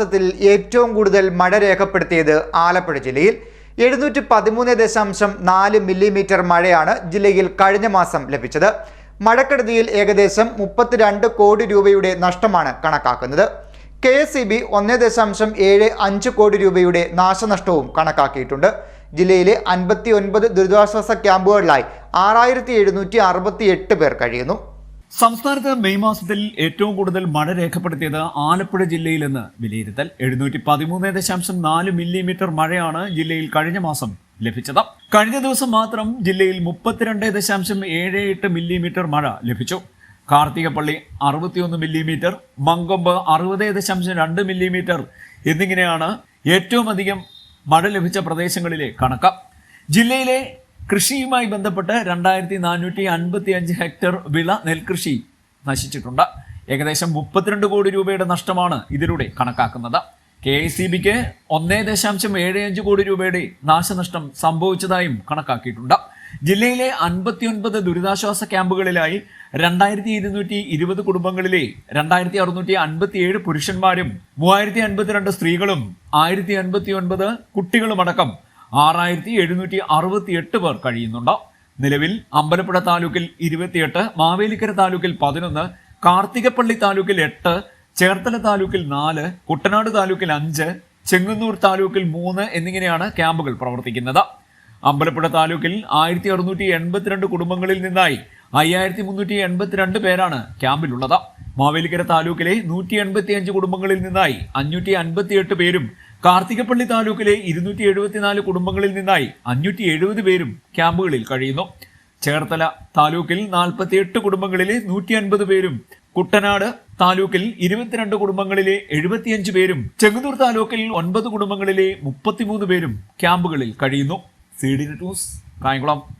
മാസത്തിൽ ഏറ്റവും കൂടുതൽ മഴ രേഖപ്പെടുത്തിയത് ആലപ്പുഴ ജില്ലയിൽ. എഴുന്നൂറ്റി പതിമൂന്ന് ദശാംശം നാല് മില്ലിമീറ്റർ മഴയാണ് ജില്ലയിൽ കഴിഞ്ഞ മാസം ലഭിച്ചത്. മഴക്കെടുതിയിൽ ഏകദേശം മുപ്പത്തിരണ്ട് കോടി രൂപയുടെ നഷ്ടമാണ് കണക്കാക്കുന്നത്. കെ എസ് ഇ ബി ഒന്ന് ദശാംശം ഏഴ് അഞ്ച് കോടി രൂപയുടെ നാശനഷ്ടവും കണക്കാക്കിയിട്ടുണ്ട്. ജില്ലയിലെ അൻപത്തി ഒൻപത് ദുരിതാശ്വാസ ക്യാമ്പുകളിലായി ആറായിരത്തി എഴുന്നൂറ്റി അറുപത്തി എട്ട് പേർ കഴിയുന്നു. സംസ്ഥാനത്ത് മെയ് മാസത്തിൽ ഏറ്റവും കൂടുതൽ മഴ രേഖപ്പെടുത്തിയത് ആലപ്പുഴ ജില്ലയിലെന്ന് വിലയിരുത്തൽ. എഴുന്നൂറ്റി പതിമൂന്ന് ദശാംശം നാല് മില്ലിമീറ്റർ മഴയാണ് ജില്ലയിൽ കഴിഞ്ഞ മാസം ലഭിച്ചത്. കഴിഞ്ഞ ദിവസം മാത്രം ജില്ലയിൽ മുപ്പത്തിരണ്ട് ദശാംശം ഏഴ് എട്ട് മില്ലിമീറ്റർ മഴ ലഭിച്ചു. കാർത്തികപ്പള്ളി അറുപത്തിയൊന്ന് മില്ലിമീറ്റർ മങ്കൊമ്പ് അറുപത് ദശാംശം രണ്ട് മില്ലിമീറ്റർ എന്നിങ്ങനെയാണ് ഏറ്റവും അധികം മഴ ലഭിച്ച പ്രദേശങ്ങളിലെ കണക്ക്. ജില്ലയിലെ കൃഷിയുമായി ബന്ധപ്പെട്ട് രണ്ടായിരത്തി നാനൂറ്റി അൻപത്തി അഞ്ച് ഹെക്ടർ വിള നെൽകൃഷി നശിച്ചിട്ടുണ്ട്. ഏകദേശം മുപ്പത്തിരണ്ട് കോടി രൂപയുടെ നഷ്ടമാണ് ഇതിലൂടെ കണക്കാക്കുന്നത്. കെ ഐ സി ബിക്ക് ഒന്നേ ദശാംശം ഏഴ് അഞ്ച് കോടി രൂപയുടെ നാശനഷ്ടം സംഭവിച്ചതായും കണക്കാക്കിയിട്ടുണ്ട്. ജില്ലയിലെ അൻപത്തിയൊൻപത് ദുരിതാശ്വാസ ക്യാമ്പുകളിലായി രണ്ടായിരത്തി ഇരുന്നൂറ്റി ഇരുപത് കുടുംബങ്ങളിലെ രണ്ടായിരത്തി അറുന്നൂറ്റി അൻപത്തി ഏഴ് പുരുഷന്മാരും മൂവായിരത്തി അൻപത്തിരണ്ട് സ്ത്രീകളും ആയിരത്തി അൻപത്തി ഒൻപത് കുട്ടികളുമടക്കം ആറായിരത്തി എഴുന്നൂറ്റി അറുപത്തി എട്ട് പേർ കഴിയുന്നുണ്ട്. നിലവിൽ അമ്പലപ്പുഴ താലൂക്കിൽ ഇരുപത്തിയെട്ട് മാവേലിക്കര താലൂക്കിൽ പതിനൊന്ന് കാർത്തികപ്പള്ളി താലൂക്കിൽ എട്ട് ചേർത്തല താലൂക്കിൽ നാല് കുട്ടനാട് താലൂക്കിൽ അഞ്ച് ചെങ്ങന്നൂർ താലൂക്കിൽ മൂന്ന് എന്നിങ്ങനെയാണ് ക്യാമ്പുകൾ പ്രവർത്തിക്കുന്നത്. അമ്പലപ്പുഴ താലൂക്കിൽ ആയിരത്തി അറുന്നൂറ്റി എൺപത്തിരണ്ട് കുടുംബങ്ങളിൽ നിന്നായി അയ്യായിരത്തി മുന്നൂറ്റി എൺപത്തിരണ്ട് പേരാണ് ക്യാമ്പിലുള്ളത്. മാവേലിക്കര താലൂക്കിലെ നൂറ്റി എൺപത്തി അഞ്ച് കുടുംബങ്ങളിൽ നിന്നായി അഞ്ഞൂറ്റി അൻപത്തിയെട്ട് പേരും കാർത്തികപ്പള്ളി താലൂക്കിലെ ഇരുന്നൂറ്റി എഴുപത്തിനാല് കുടുംബങ്ങളിൽ നിന്നായി അഞ്ഞൂറ്റി എഴുപത് പേരും ക്യാമ്പുകളിൽ കഴിയുന്നു. ചേർത്തല താലൂക്കിൽ നാൽപ്പത്തിയെട്ട് കുടുംബങ്ങളിലെ നൂറ്റി അൻപത് പേരും കുട്ടനാട് താലൂക്കിൽ ഇരുപത്തിരണ്ട് കുടുംബങ്ങളിലെ എഴുപത്തിയഞ്ച് പേരും ചെങ്ങന്നൂർ താലൂക്കിൽ ഒൻപത് കുടുംബങ്ങളിലെ മുപ്പത്തിമൂന്ന് പേരും ക്യാമ്പുകളിൽ കഴിയുന്നു. C D news Kayamkulam.